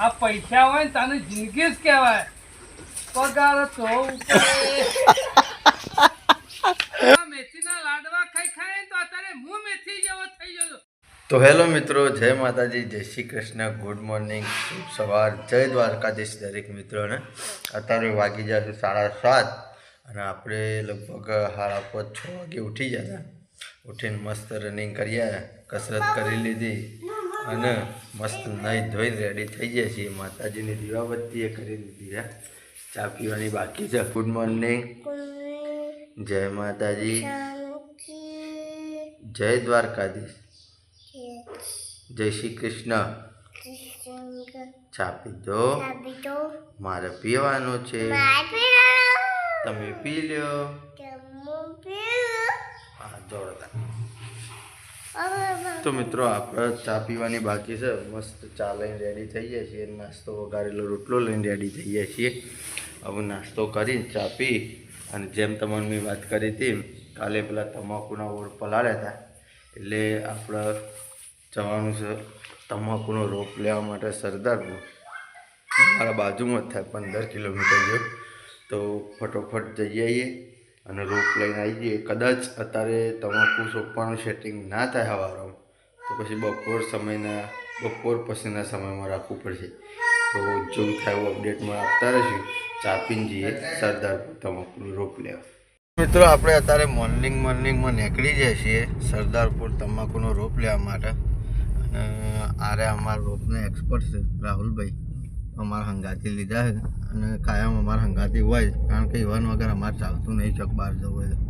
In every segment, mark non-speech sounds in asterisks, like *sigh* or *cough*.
આ પૈસા હોય ને તને જિંદગી જ કહેવાય. પગાર તો મેથીના લાડવા ખાઈ ખાય તો અત્યારે હું મેથી જેવો થઈ ગયો તો હેલો મિત્રો, જય માતાજી, જય શ્રી કૃષ્ણ. ગુડ મોર્નિંગ શુભ સવાર. જય દ્વારકાધીશ દરેક મિત્રોને. અત્યારે વાગી જશે સાડા સાત અને આપણે લગભગ સાડા પાંચ છ વાગે ઉઠી જતા ઉઠીને મસ્ત રનિંગ કરીએ કસરત કરી લીધી. અને મસ્ત નહીં ધોઈને રેડી થઈ જાય છીએ. માતાજીની દીવાબત્તી એ કરી દીધી છે ચા પીવાની બાકી છે. ગુડ મોર્નિંગ જય માતાજી. જય દ્વારકાધીશ. જય શ્રી કૃષ્ણ. ચા પીધો. મારે પીવાનું છે. તમે પી લ્યો. તો મિત્રો, આપણે ચા પીવાની બાકી છે. મસ્ત ચા લઈને રેડી થઈ જાય છીએ. નાસ્તો વઘારેલો રોટલો લઈને રેડી થઈ છીએ. હવે નાસ્તો કરીને ચા પી અને જેમ તમને મેં વાત કરી હતી કાલે પેલા તમાકુના ઓળ પલાળ્યા હતા. એટલે આપણે જવાનું છે તમાકુનો રોપ લેવા માટે સરદારપુર. મારા બાજુમાં જ થાય, પંદર કિલોમીટર જેવું. તો ફટોફટ જઈ આવીએ. અને રોપ લઈને આવી જઈએ. કદાચ અત્યારે તમાકુ સોંપવાનું સેટિંગ ના થાય હવારો, તો પછી બપોર સમયના, બપોર પછીના સમયમાં રાખવું પડશે. તો જેવું થાય એવું અપડેટમાં આપતા રહીશું. ચા પીને જઈએ, સરદારપુર તમાકુનું રોપ લેવા. મિત્રો, આપણે અત્યારે મોર્નિંગ મોર્નિંગમાં નીકળી જઈએ છીએ સરદારપુર તમાકુનો રોપ લેવા માટે. અને આરે અમારા રોપના એક્સપર્ટ છે રાહુલભાઈ. અમારા હંગાતી લીધા અને કાયમ અમારા હંગાતી હોય કારણ કે ઇવન વગર અમારે ચાલતું નહીં ચોક બહાર જવું હોય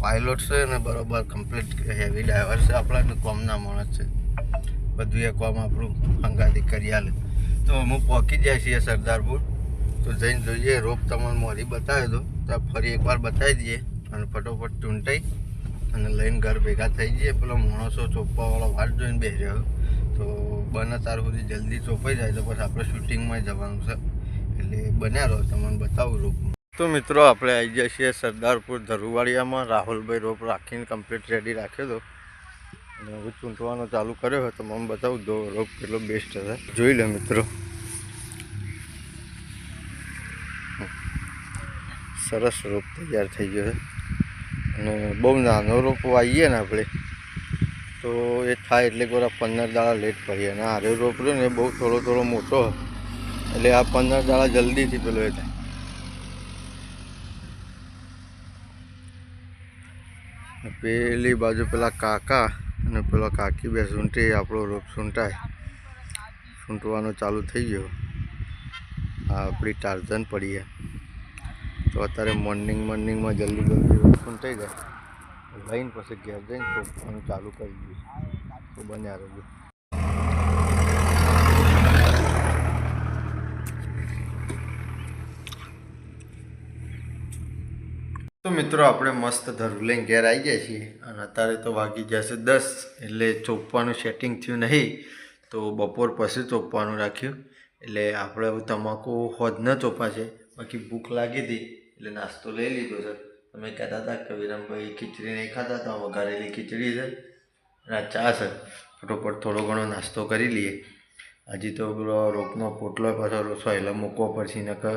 પાયલોટ છે ને બરોબર કમ્પ્લીટ હેવી ડ્રાઈવર છે. આપણા કોમના માણસ છે. બધું એ કોમ આપણું હંગાતી કરી આલે. તો અમુક પહોંચી જાય છીએ સરદારપુર. તો જઈને જોઈએ, રોપ તમને મોરી બતાવી દો તો ફરી એકવાર બતાવી દઈએ. અને ફટોફટ ચૂંટાઈ અને લઈને ઘર ભેગા થઈ જઈએ. પેલો માણસો ચોપ્પાવાળો વાટ જોઈને બેસી રહ્યો. તો બને ત્યાર સુધી જલ્દી ચોપાઈ જાય તો પછી આપણે શૂટિંગમાં જવાનું છે. એટલે બન્યા રહો, તમને બતાવું રોપમાં તો મિત્રો, આપણે આવી ગયા છીએ સરદારપુર ધરુવાડિયામાં. રાહુલભાઈ રોપ રાખીને કમ્પ્લીટ રેડી રાખ્યો હતો અને હવે ચૂંટવાનો ચાલુ કર્યો હોય તો મને બતાવું દો રોપ કેટલો બેસ્ટ હશે. જોઈ લે મિત્રો. સરસ રોપ તૈયાર થઈ ગયો છે. અને બહુ નાનો રોપ વાવીએ ને આપણે. તો એ થાય એટલે ગોરા પંદર દાડા લેટ પડીએ અને આરે રોપ રહ્યો ને એ બહુ થોડો થોડો મોટો એટલે આ પંદર દાડા જલ્દીથી પેલો એ થાય. પેલી બાજુ પેલા કાકા અને પેલા કાકી બે સૂંટી, આપણો રોપ સૂંટાય. સૂંટવાનું ચાલુ થઈ ગયો. આ આપણી ટાર્ઝન પડીએ તો અત્યારે મોર્નિંગ મોર્નિંગમાં જલ્દી જલ્દી રોપ સૂંટાઈ જાય. લઈને પછી ઘેર જઈને ચોપવાનું ચાલુ કરી દઈએ. તો બન્યા રહેજો. તો મિત્રો, આપણે મસ્ત ધરું લઈને ઘેર આવી જાય છીએ અને અત્યારે તો વાગી જશે દસ, એટલે ચોપવાનું સેટિંગ થયું નહીં. તો બપોર પછી ચોપવાનું રાખ્યું. એટલે આપણે તમાકુ હોજ ન ચોપાશે. બાકી ભૂખ લાગી હતી, એટલે નાસ્તો લઈ લીધો છે. તમે કહેતા હતા કે વિરમભાઈ ખીચડી નહીં ખાતા હતા વઘારેલી ખીચડી છે. અને આ ચા છે. ફટોફટ થોડો ઘણો નાસ્તો કરી લઈએ. હજી તો રોપનો પોટલો પાછો રસો એટલે મૂકવો પડશે, નકર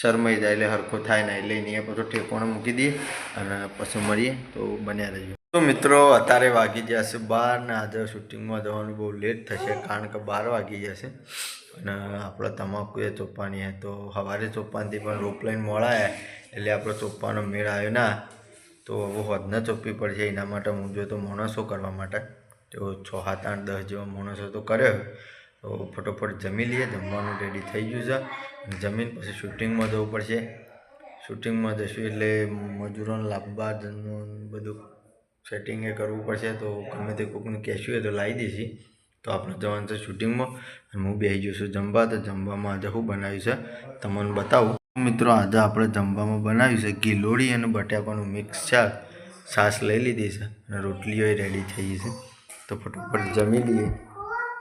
શરમાઈ જાય એટલે હરખો થાય ને એટલે એને પાછો ટેકોને મૂકી દઈએ અને પછી મળીએ તો બન્યા રહીએ તો મિત્રો, અત્યારે વાગી જશે બાર ને આજે શૂટિંગમાં જવાનું બહુ લેટ થશે કારણ કે બાર વાગી જશે અને આપણે તમાકુએ ચોપ્પાની તો સવારે ચોપ્પાનથી પણ રોપ લઈને મોડાયા એટલે આપણો ચોપ્પાનો મેળ આવ્યો ના. તો હવે હોદને ચોપ્પી પડશે, એના માટે હું જો તો માણસો કરવા માટે. તો છ, સાત, આઠ, દસ જેવા માણસો તો કર્યો. તો ફટોફટ જમી લઈએ, જમવાનું રેડી થઈ ગયું છે. જમીન પછી શૂટિંગમાં જવું પડશે. શૂટિંગમાં જશું એટલે મજૂરોને લાંબા બધું સેટિંગ કરવું પડશે, તો ગમે તે કોઈકને કહેશું હોય તો લાવી દઈશી. તો આપણે જવાનું છે શૂટિંગમાં. અને હું બેસી જઈશું જમવા. તો જમવામાં આજે શું બનાવ્યું છે? તમને બતાવું. મિત્રો, આજે આપણે જમવામાં બનાવ્યું છે ગીલોડી અને બટાકાનું મિક્સ શાક. છાશ લઈ લીધી છે અને રોટલીઓ રેડી થઈ ગઈ છે. તો ફટોફટ જમી લઈએ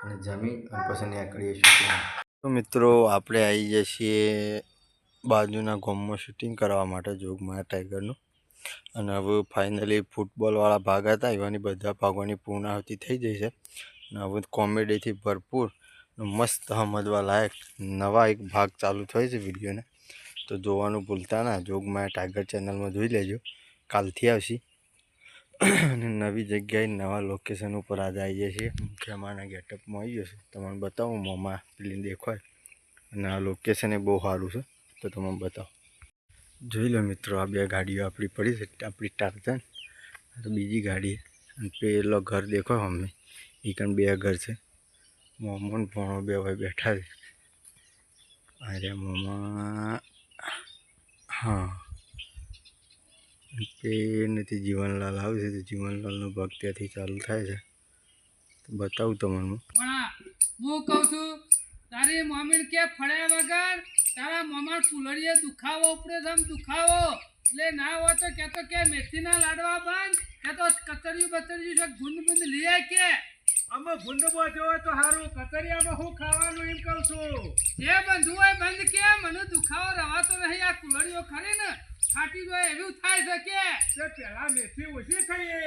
અને જમી અને પછી નીકળીએ તો મિત્રો, આપણે આવી જઈએ છીએ બાજુના ગોમમાં શૂટિંગ કરવા માટે જોગમાયા ટાઈગરનું અને હવે ફાઇનલી ફૂટબોલવાળા ભાગ હતા. એવાની બધા ભાગોની પૂર્ણાહુતિ થઈ જઈ છે. અને હવે કોમેડીથી ભરપૂર મસ્ત સમજવા લાયક નવા એક ભાગ ચાલુ થયો છે વિડીયોને. તો જોવાનું ભૂલતા ના જોગમાં ટાઈગર ચેનલમાં જોઈ લેજો. કાલથી આવશે. અને નવી જગ્યાએ નવા લોકેશન ઉપર આજે આવીએ છીએ મુખ્યમાના ગેટઅપમાં આવી જશે. તમને બતાવું, મોમાં પેલી દેખાય અને આ લોકેશન એ બહુ સારું છે. તો તમને બતાવો. જોઈ લો મિત્રો, આ બે ગાડીઓ આપણી પડી છે, આપણી ટાર્ઝન આ તો બીજી ગાડી અને પેલો ઘર દેખો અમે એ કણ બે ઘર છે. મોમોન ભણો બે ભાઈ બેઠા છે. અરે મોમા, હા. નથી જીવનલાલ આવે છે તો જીવનલાલનો ભાગ ત્યાંથી ચાલુ થાય છે. બતાવું તમને હું. કહું છું, તારી મમ્મી કે ફળ્યા વગર તારા મમ્મા ફૂલડીએ દુખાવો ઉપડે છે દુખાવો. એટલે ના હોય તો કે તો કે મેથીના લાડવા બંધ કે તો કચરિયું બચરિયું છે ગુંદ ગુંદ લઈ આય કે. અમે ભૂંડમાં જોવે તો હારું કતરિયામાં હું ખાવાનું એમ કહું છું. જે બંધુ હોય બંધ કે મને દુખાવો રવાતો નહીં આ કુલડીઓ ખરી ને? ફાટી જાય એવું થાય છે કે? તે પેલા મેથી ઓછી ખાઈએ.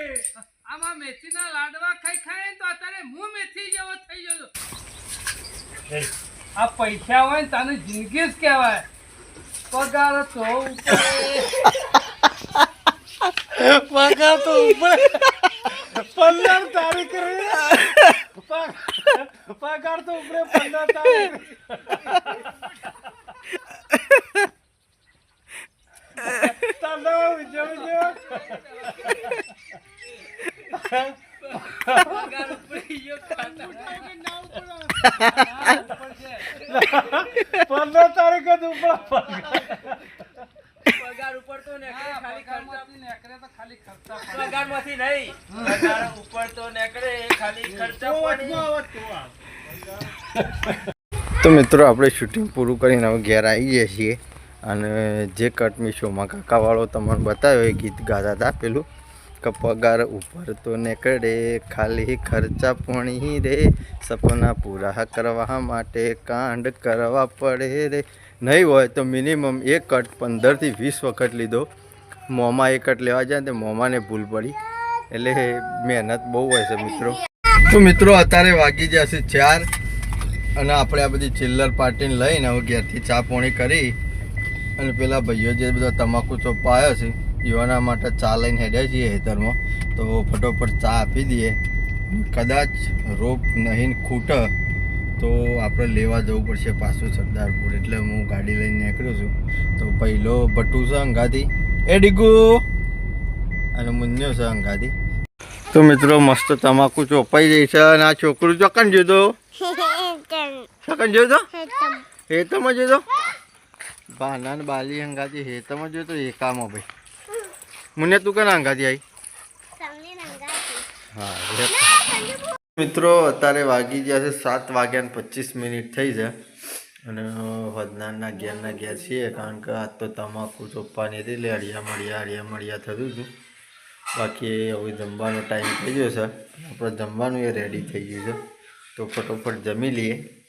આમાં મેથીના લાડવા ખાઈ ખાઈ તો અત્યારે હું મેથી જેવો થઈ ગયો આ પૈસા હોય ને તને જિંદગી જ કહેવાય. પગાર તો *laughs* પગાર તો ઉપર પંદર તારીખ રે પગાર તો ઉપર પંદર તારીખ. પંદર જ ઉપર પગાર. ઉપર તો નીકળે ખાલી ખર્ચા. નીકળે તો ખાલી ખર્ચા પગારમાંથી નહીં. પગાર ઉપર તો નેકળે ખાલી ખર્ચા પાણી. તો મિત્રો, આપણે શૂટિંગ પૂરું કરીને હવે ઘેર આવી ગયા છીએ. અને જે કટ મી શોમાં કાકાવાળો તમને બતાવ્યો, એ ગીત ગાતા હતા પેલું. કે પગાર ઉપર તો નીકળે, ખાલી ખર્ચા પોણી રે. સપના પૂરા કરવા માટે કાંડ કરવા પડે રે. નહીં હોય તો મિનિમમ એક કટ પંદરથી વીસ વખત લીધો. મોંમાં એક કટ લેવા જાય તે મોંમાંને ભૂલ પડી. એટલે મહેનત બહુ હોય છે, મિત્રો. તો મિત્રો, અત્યારે વાગી જશે ચાર અને આપણે આ બધી ચિલ્લર પાર્ટીને લઈને હવે ઘેરથી ચા પોણી કરી અને પેલા ભાઈઓ જે બધા તમાકુ ચોપ્પા આવ્યો છે, યુવાના માટે ચા લઈને હેડ્યા છીએ હેતરમાં તો ફટોફટ ચા આપી દઈએ. કદાચ રોપ નહીં ખૂટ તો આપણે લેવા જવું પડશે પાછું સરદારપુર. એટલે હું ગાડી લઈને નીકળ્યો છું. તો પહેલો ભટ્ટુ છે અંગાથી. એ ડીગુ! અને મુન્યો છે અંગાથી. તો મિત્રો મસ્ત તમાકુ ચોપાઈ જાય છે અને આ છોકરું ચકન જોતો ચકન જોતો હેતમાં જોતો ભાના બાલી હંગાતી હેતમાં જોતો એકામાં ભાઈ. મુને તું કના હંગાતી આવી હા. મિત્રો, અત્યારે વાગી ગયા છે સાત વાગ્યા ને પચીસ મિનિટ થઈ છે. અને વદનાના ઘેરના ઘેર છીએ કારણ કે આજ તો તમાકુ ચોપ્પાની હતી એટલે અડિયા મળ્યા અડિયા મળ્યા થતું હતું. બાકી હવે જમવાનો ટાઈમ થઈ ગયો છે. આપણે જમવાનું એ રેડી થઈ ગયું છે. તો ફટોફટ જમી લઈએ.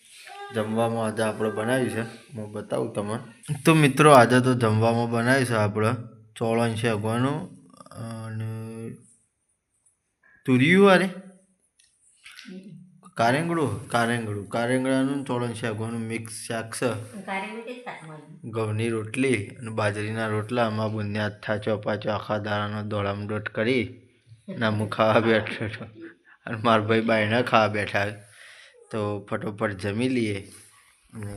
જમવામાં આજે આપણે બનાવ્યું છે. હું બતાવું તમને. તો મિત્રો, આજે તો જમવામાં બનાવ્યું છે આપણે ચોળણ છે અગવાનું અને તુરિયું અરે કારેંગડું કારેંગડું. કારેંગડાનું ચોળણ છે અગવાનું મિક્સ શાક છે ઘઉંની રોટલી અને બાજરીના રોટલા આમાં બુંદિયા અથા ચોપાચો આખા દાડાનો દોડામ દોડ કરી ના હું ખાવા બેઠો અને મારા ભાઈ બાયણા ખાવા બેઠા તો ફટોફટ જમી લઈએ અને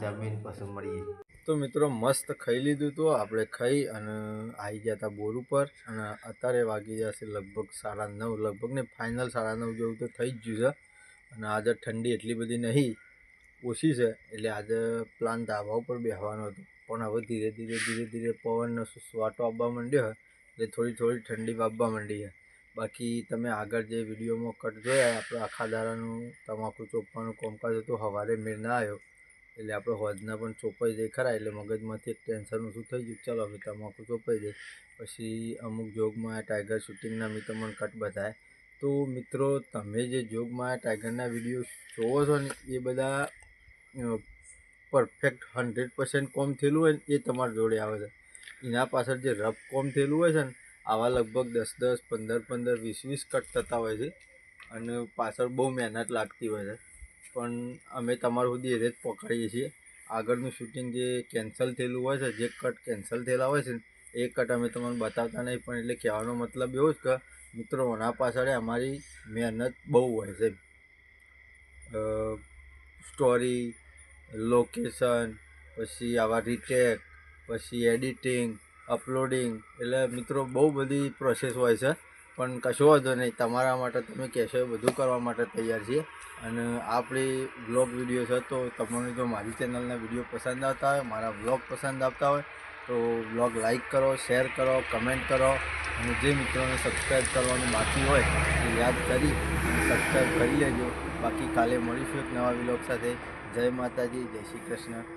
જમીન પછી મળીએ. તો મિત્રો મસ્ત ખાઈ લીધું હતું આપણે ખાઈ અને આવી ગયા હતા બોર ઉપર અને અત્યારે વાગી જશે લગભગ સાડા નવ. લગભગ ને ફાઇનલ સાડા નવ જેવું તો થઈ જ ગયું છે. અને આજે ઠંડી એટલી બધી નહીં, ઓછી છે, એટલે આજે પ્લાન ધાબા ઉપર બેસવાનો હતો. પણ હવે ધીરે ધીરે ધીરે ધીરે પવનનો સુસવાટો આવવા માંડ્યો એટલે થોડી થોડી ઠંડી વાપવા માંડી છે. બાકી તમે આગળ જે વિડીયોમાં કટ જોયા, આપણે આખા દારાનું તમાકુ ચોપવાનું કોમકાજ હતું, સવારે મેળ ના આવ્યો, એટલે આપણે હોજના પણ ચોપાઈ જાય ખરા, એટલે મગજમાંથી એક ટેન્શન ઓછું થઈ ગયું. ચાલો હવે તમાકુ ચોપાઈ જાય પછી અમુક જોગમાં ટાઈગર શૂટિંગના મેં તમને કટ બતાવ્યા તો મિત્રો, તમે જે જોગમાં ટાઈગરના વીડિયો જોવો છો ને, એ બધા પરફેક્ટ હંડ્રેડ પર્સન્ટ કોમ થયેલું હોય ને, એ તમારા જોડે આવે છે. એના પાછળ જે રફ કોમ થયેલું હોય છે ને, આવા લગભગ દસ દસ, પંદર પંદર, વીસ વીસ કટ થતા હોય છે અને પાછળ બહુ મહેનત લાગતી હોય છે. પણ અમે તમારા સુધી એ જ પકડીએ છીએ. આગળનું શૂટિંગ જે કેન્સલ થયેલું હોય છે, જે કટ કેન્સલ થયેલા હોય છે ને એ કટ અમે તમને બતાવતા નહીં, પણ એટલે કહેવાનો મતલબ એવો જ કે મિત્રો આના પાછળ અમારી મહેનત બહુ હોય છે. સ્ટોરી લોકેશન પછી આવા રીટેક પછી એડિટિંગ અપલોડિંગ એટલે મિત્રો, બહુ બધી પ્રોસેસ હોય છે. પણ કશો વાંધો નહીં, તમારા માટે તમે કહેશો એ બધું કરવા માટે તૈયાર છીએ. અને આપણી બ્લોગ વીડિયો છે, તો તમને જો મારી ચેનલના વીડિયો પસંદ આવતા હોય, મારા બ્લોગ પસંદ આવતા હોય તો બ્લોગ લાઇક કરો, શેર કરો, કમેન્ટ કરો અને જે મિત્રોને સબસ્ક્રાઈબ કરવાનું બાકી હોય એ યાદ કરી સબસ્ક્રાઈબ કરી લેજો. બાકી કાલે મળીશું એક નવા બ્લોગ સાથે. જય માતાજી, જય શ્રી કૃષ્ણ.